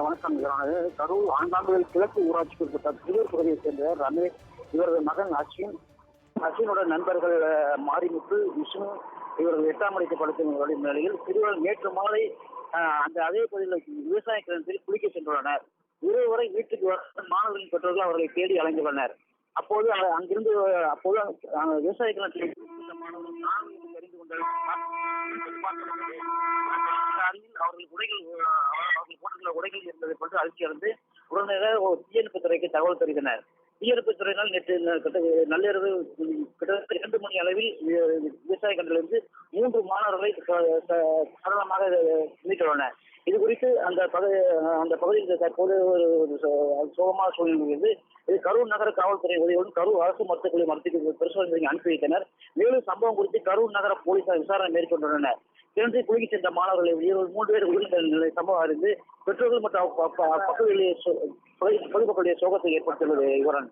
வணக்கம். கரூர் ஆண்டாண்டுகள் கிழக்கு ஊராட்சிக்கு உட்பட்ட புதூர் பகுதியைச் சேர்ந்த ரமேஷ். இவரது மகன் அஸ்வின். அஸ்வினோட நண்பர்கள் மாரிமுத்து விஷ்ணு. இவர்கள் எட்டாம் அடிக்க படுத்த நிலையில் சிறுவர் நேற்று மாலை அந்த அதே பகுதியில் விவசாய கிணற்றில் குளிக்க சென்றுள்ளனர். இருவரை வீட்டுக்கு வர மாணவர்களின் பெற்றோர்கள் அவர்களை தேடி அலைந்துள்ளனர். அப்போது அங்கிருந்து அப்போது விவசாய கிணற்றில் இருந்த மாணவர்கள் நான்கு தெரிந்து அருகில் அவர்கள் உடைகள் போட்டிருந்த உடைகள் இருந்ததை கொண்டு அதிர்ச்சி அடைந்து உடனடியாக தீயணைப்புத் துறைக்கு தகவல் தெரிவித்தனர். தீயணைப்புத் துறையினால் நேற்று கிட்ட- நள்ளிரவு கிட்டத்தட்ட இரண்டு மணி அளவில் விவசாய கண்டிலிருந்து மூன்று மாணவர்களை ச- ச- சடலமாக மீட்டுள்ளனர். இது குறித்து அந்த பகுதி அந்த பகுதியில் தற்போது ஒரு சோகமான சூழ்நிலை உள்ளது இது கரூர் நகர காவல்துறை உதவியுடன் கரூர் அரசு மருத்துவக்குழு மருத்துவ பரிசோதனை அனுப்பி வைத்தனர். மேலும் சம்பவம் குறித்து கரூர் நகர போலீசார் விசாரணை மேற்கொண்டுள்ளனர். கிணற்றை குளிக்க சென்ற மாணவர்களை இருபது மூன்று பேர் உயிரிழந்த சம்பவம் அறிந்து பெற்றோர்கள் மற்றும் பகுதிகளில் பொதுமக்களுடைய சோகத்தை ஏற்படுத்தியுள்ளது இவரன்.